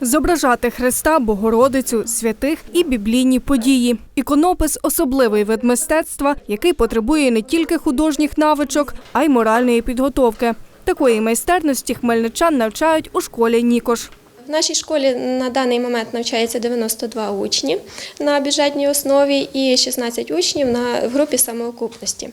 Зображати Христа, Богородицю, святих і біблійні події. Іконопис особливий вид мистецтва, який потребує не тільки художніх навичок, а й моральної підготовки. Такої майстерності хмельничан навчають у школі Нікош. В нашій школі на даний момент навчається 92 учні на бюджетній основі і 16 учнів на групі самоокупності.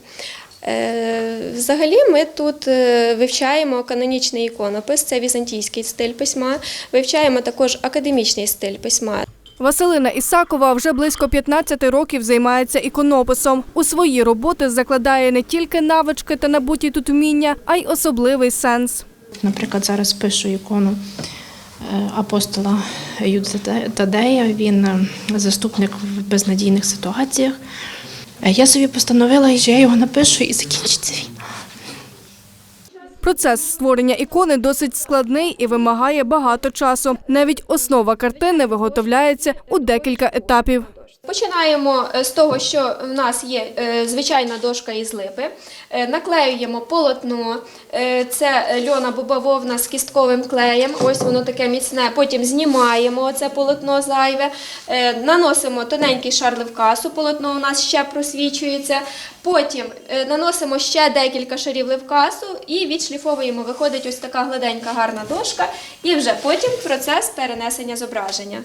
Е, Взагалі ми тут е, вивчаємо канонічний іконопис, це візантійський стиль письма, вивчаємо також академічний стиль письма. Василина Ісакова вже близько 15 років займається іконописом. У свої роботи закладає не тільки навички та набуті тут вміння, а й особливий сенс. Наприклад, зараз пишу ікону е, апостола Юда Тадея. Він заступник в безнадійних ситуаціях. Е, Я собі постановила, що я його напишу і закінчиться війна. Процес створення ікони досить складний і вимагає багато часу. Навіть основа картини виготовляється у декілька етапів. Починаємо е, з того, що в нас є е, звичайна дошка із липи, Е, наклеюємо полотно, це льона бобововна з кістковим клеєм, ось воно таке міцне. Потім знімаємо це полотно зайве, наносимо тоненький шар ливкасу, полотно у нас ще просвічується. Потім наносимо ще декілька шарів ливкасу і відшліфовуємо. Виходить ось така гладенька гарна дошка, і вже потім процес перенесення зображення.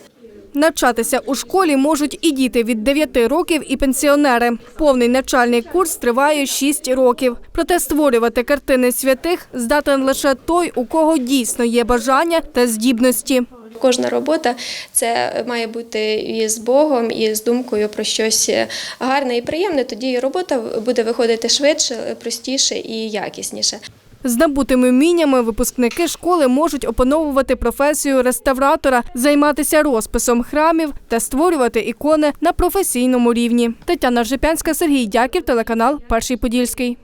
Навчатися у школі можуть і діти від 9 років, і пенсіонери. Повний навчальний курс триває 6 років. Проте створювати картини святих здатен лише той, у кого дійсно є бажання та здібності. Кожна робота це має бути і з Богом, і з думкою про щось гарне і приємне. Тоді робота буде виходити швидше, простіше і якісніше. З набутими вміннями випускники школи можуть опановувати професію реставратора, займатися розписом храмів та створювати ікони на професійному рівні. Тетяна Жипянська, Сергій Дяків, телеканал Перший Подільський.